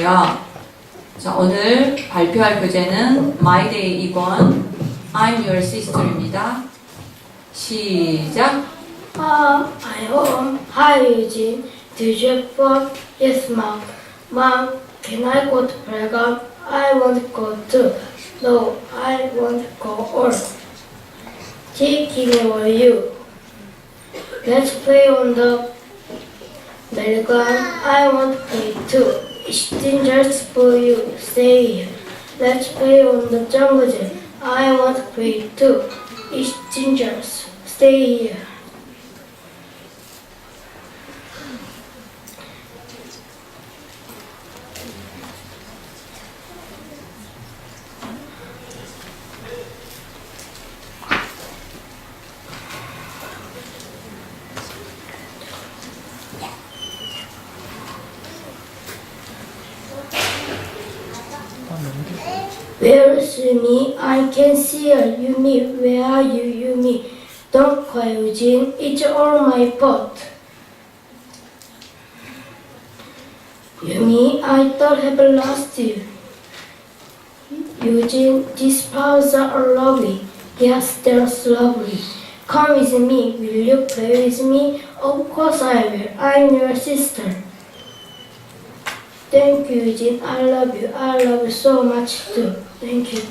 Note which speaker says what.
Speaker 1: 있고요. 자, 오늘 발표할 교재는 My Day 2권 I'm Your Sister입니다. 시작.
Speaker 2: Uh, I home. Hi, Eugene. Did you phone? Yes, mom. Mom, can I go to playground? I want to go too. No, I won't go all. Taking over you. Let's play on the playground. I want to play too. It's dangerous for you. Stay here. Let's play on the jungle gym. I want to play too. It's dangerous. Stay here. Where is Yumi? I can see her. Yumi, where are you, Yumi? Don't cry, Eugene. It's all my fault. Yumi, I thought I have lost you. Eugene, these flowers are lovely. Yes, they're lovely. Come with me. Will you play with me? Of course I will. I'm your sister. Thank you, Eugene. I love you. I love you so much too. Thank you.